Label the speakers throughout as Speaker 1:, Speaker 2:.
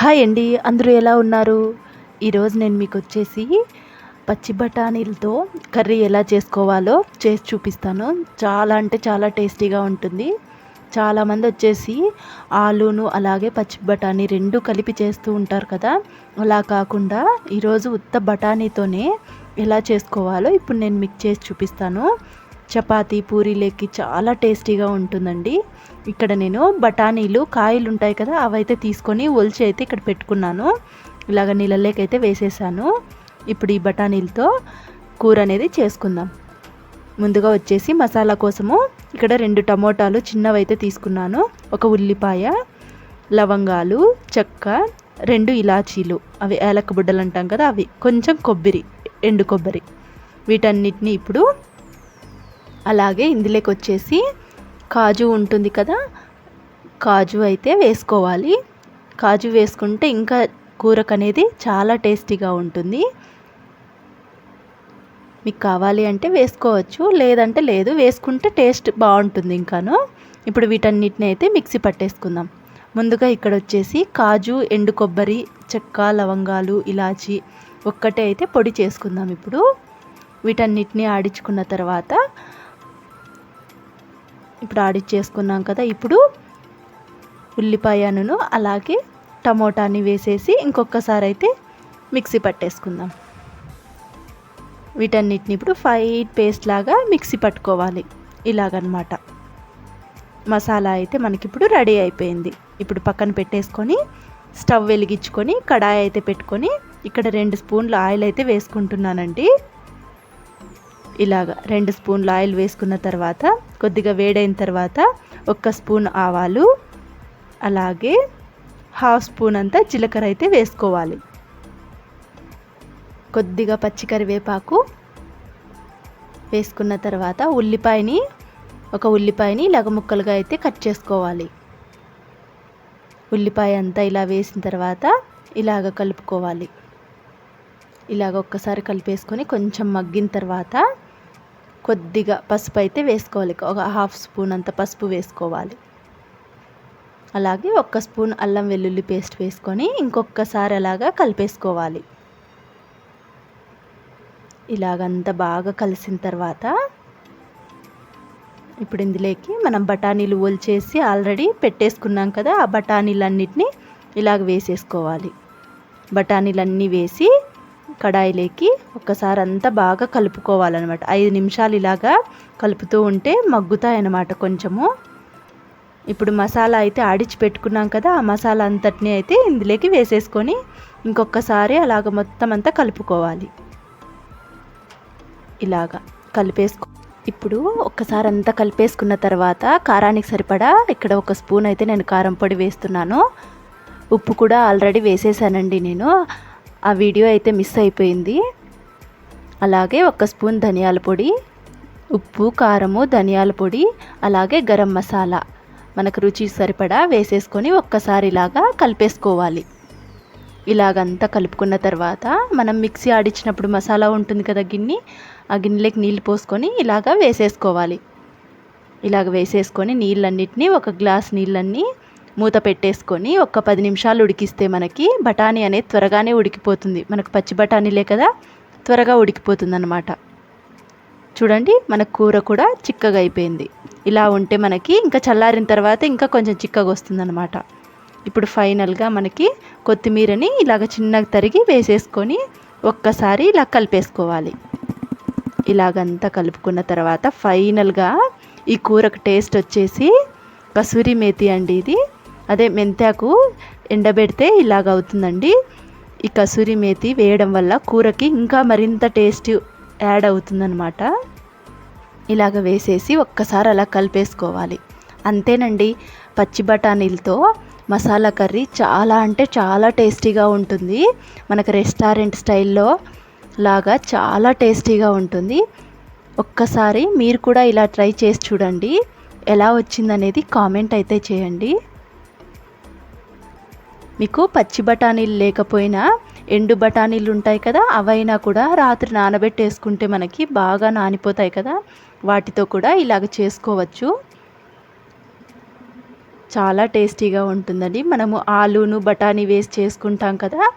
Speaker 1: Hi అండి అందరూ ఎలా ఉన్నారు? ఈరోజు నేను మీకు వచ్చేసి పచ్చి బఠానీలతో కర్రీ ఎలా చేసుకోవాలో చేసి చూపిస్తాను. చాలా అంటే చాలా టేస్టీగా ఉంటుంది. చాలామంది వచ్చేసి ఆలూను అలాగే పచ్చి బఠానీ రెండు కలిపి చేస్తూ ఉంటారు కదా. అలా కాకుండా ఈరోజు ఉత్త బఠానీతోనే ఎలా చేసుకోవాలో ఇప్పుడు నేను మీకు చేసి చూపిస్తాను. చపాతీ పూరీలేకి చాలా టేస్టీగా ఉంటుందండి. ఇక్కడ నేను బఠానీలు కాయలు ఉంటాయి కదా అవైతే తీసుకొని ఒలిచి అయితే ఇక్కడ పెట్టుకున్నాను. ఇలాగ నీళ్ళలోకైతే వేసేసాను. ఇప్పుడు ఈ బఠానీలతో కూర అనేది చేసుకుందాం. ముందుగా వచ్చేసి మసాలా కోసము ఇక్కడ రెండు టమోటాలు చిన్నవైతే తీసుకున్నాను. ఒక ఉల్లిపాయ లవంగాలు చెక్క రెండు ఇలాచీలు. అవి ఏలక బుడ్డలు అంటాం కదా అవి. కొంచెం కొబ్బరి ఎండు కొబ్బరి. వీటన్నిటిని ఇప్పుడు అలాగే ఇందులోకి వచ్చేసి కాజు ఉంటుంది కదా కాజు అయితే వేసుకోవాలి. కాజు వేసుకుంటే ఇంకా కూరకు అనేది చాలా టేస్టీగా ఉంటుంది. మీకు కావాలి అంటే వేసుకోవచ్చు లేదంటే లేదు వేసుకుంటే టేస్ట్ బాగుంటుంది ఇంకాను. ఇప్పుడు వీటన్నిటిని అయితే మిక్సీ పట్టేసుకుందాం. ముందుగా ఇక్కడ వచ్చేసి కాజు ఎండు కొబ్బరి చెక్క లవంగాలు ఇలాచి ఒక్కటే అయితే పొడి చేసుకుందాం ఇప్పుడు. వీటన్నిటిని ఆడించుకున్న తర్వాత ఇప్పుడు ఆడిచ్చేసుకున్నాం కదా ఇప్పుడు ఉల్లిపాయను అలాగే టమోటాని వేసేసి ఇంకొకసారి అయితే మిక్సీ పట్టేసుకుందాం. వీటన్నిటిని ఇప్పుడు ఫైట్ పేస్ట్ లాగా మిక్సీ పట్టుకోవాలి ఇలాగనమాట. మసాలా అయితే మనకి ఇప్పుడు రెడీ అయిపోయింది. ఇప్పుడు పక్కన పెట్టేసుకొని స్టవ్ వెలిగించుకొని కడాయి అయితే పెట్టుకొని ఇక్కడ రెండు స్పూన్ల ఆయిల్ అయితే వేసుకుంటున్నానండి. ఇలాగ రెండు స్పూన్లు ఆయిల్ వేసుకున్న తర్వాత కొద్దిగా వేడైన తర్వాత ఒక్క స్పూన్ ఆవాలు అలాగే హాఫ్ స్పూన్ అంతా జీలకర్ర అయితే వేసుకోవాలి. కొద్దిగా పచ్చి కరివేపాకు వేసుకున్న తర్వాత ఉల్లిపాయని ఒక ఉల్లిపాయని ఇలాగ ముక్కలుగా అయితే కట్ చేసుకోవాలి. ఉల్లిపాయ అంతా ఇలా వేసిన తర్వాత ఇలాగ కలుపుకోవాలి. ఇలాగ ఒక్కసారి కలిపేసుకొని కొంచెం మగ్గిన తర్వాత కొద్దిగా పసుపు అయితే వేసుకోవాలి. ఒక హాఫ్ స్పూన్ అంత పసుపు వేసుకోవాలి. అలాగే ఒక్క స్పూన్ అల్లం వెల్లుల్లి పేస్ట్ వేసుకొని ఇంకొకసారి అలాగా కలిపేసుకోవాలి. ఇలాగంతా బాగా కలిసిన తర్వాత ఇప్పుడు ఇందులోకి మనం బఠానీలు ఒలిచేసి ఆల్రెడీ పెట్టేసుకున్నాం కదా ఆ బఠానీలన్నిటిని ఇలాగ వేసేసుకోవాలి. బఠానీలన్నీ వేసి కడాయిలోకి ఒక్కసారి అంతా బాగా కలుపుకోవాలన్నమాట. ఐదు నిమిషాలు ఇలాగా కలుపుతూ ఉంటే మగ్గుతాయన్నమాట కొంచెము. ఇప్పుడు మసాలా అయితే ఆడిచి పెట్టుకున్నాం కదా ఆ మసాలా అంతటిని అయితే ఇందులోకి వేసేసుకొని ఇంకొకసారి అలాగ మొత్తం అంతా కలుపుకోవాలి. ఇలాగా కలిపేసుకో ఇప్పుడు ఒక్కసారి అంతా కలిపేసుకున్న తర్వాత కారానికి సరిపడా ఇక్కడ ఒక స్పూన్ అయితే నేను కారం పొడి వేస్తున్నాను. ఉప్పు కూడా ఆల్రెడీ వేసేసానండి నేను. ఆ వీడియో అయితే మిస్ అయిపోయింది. అలాగే ఒక స్పూన్ ధనియాల పొడి ఉప్పు కారము ధనియాల పొడి అలాగే గరం మసాలా. మనకు రుచి సరిపడా వేసేసుకొని ఒక్కసారి ఇలాగా కలిపేసుకోవాలి. ఇలాగంతా కలుపుకున్న తర్వాత మనం మిక్సీ ఆడించినప్పుడు మసాలా ఉంటుంది కదా గిన్నె ఆ గిన్నెలోకి నీళ్ళు పోసుకొని ఇలాగా వేసేసుకోవాలి. ఇలాగ వేసేసుకొని నీళ్ళన్నిటినీ ఒక గ్లాస్ నీళ్ళన్నీ మూత పెట్టేసుకొని ఒక పది నిమిషాలు ఉడికిస్తే మనకి బఠానీ అనేది త్వరగానే ఉడికిపోతుంది. మనకు పచ్చి బఠానీలే కదా త్వరగా ఉడికిపోతుంది అనమాట చూడండి మన కూర కూడా చిక్కగా అయిపోయింది. ఇలా ఉంటే మనకి ఇంకా చల్లారిన తర్వాత ఇంకా కొంచెం చిక్కగా వస్తుందన్నమాట. ఇప్పుడు ఫైనల్గా మనకి కొత్తిమీరని ఇలాగ చిన్నగా తరిగి వేసేసుకొని ఒక్కసారి ఇలా కలిపేసుకోవాలి. ఇలాగంతా కలుపుకున్న తర్వాత ఫైనల్గా ఈ కూరకు టేస్ట్ వచ్చేసి కసూరి మేతి అండి ఇది. అదే మెంతాకు ఎండబెడితే ఇలాగ అవుతుందండి ఈ కసూరి మేతి వేయడం వల్ల కూరకి ఇంకా మరింత టేస్ట్ యాడ్ అవుతుందన్నమాట. ఇలాగ వేసేసి ఒక్కసారి అలా కలిపేసుకోవాలి. అంతేనండి పచ్చి బఠానీలతో మసాలా కర్రీ చాలా అంటే చాలా టేస్టీగా ఉంటుంది. మనకు రెస్టారెంట్ స్టైల్లో లాగా చాలా టేస్టీగా ఉంటుంది. ఒక్కసారి మీరు కూడా ఇలా ట్రై చేసి చూడండి. ఎలా వచ్చిందనేది కామెంట్ అయితే చేయండి. మీకు పచ్చి బఠానీలు లేకపోయినా ఎండు బఠానీలు ఉంటాయి కదా అవైనా కూడా రాత్రి నానబెట్టేసుకుంటే మనకి బాగా నానిపోతాయి కదా. వాటితో కూడా ఇలాగ చేసుకోవచ్చు. చాలా టేస్టీగా ఉంటుందండి. మనము ఆలూను బఠానీ వేసి చేసుకుంటాం కదా.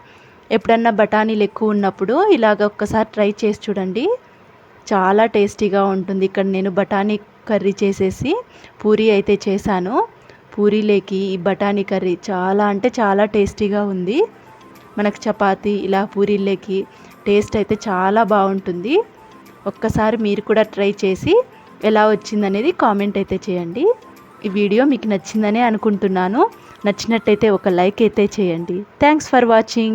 Speaker 1: ఎప్పుడన్నా బఠానీలు ఎక్కువ ఉన్నప్పుడు ఇలాగ ఒక్కసారి ట్రై చేసి చూడండి. చాలా టేస్టీగా ఉంటుంది. ఇక్కడ నేను బఠానీ కర్రీ చేసేసి పూరి అయితే చేశాను. పూరీలేకి ఈ బఠానీ కర్రీ చాలా అంటే చాలా టేస్టీగా ఉంది. మనకు చపాతీ ఇలా పూరీలేకి టేస్ట్ అయితే చాలా బాగుంటుంది. ఒక్కసారి మీరు కూడా ట్రై చేసి ఎలా వచ్చిందనేది కామెంట్ అయితే చేయండి. ఈ వీడియో మీకు నచ్చిందనే అనుకుంటున్నాను. నచ్చినట్టయితే ఒక లైక్ అయితే చేయండి. Thanks for watching.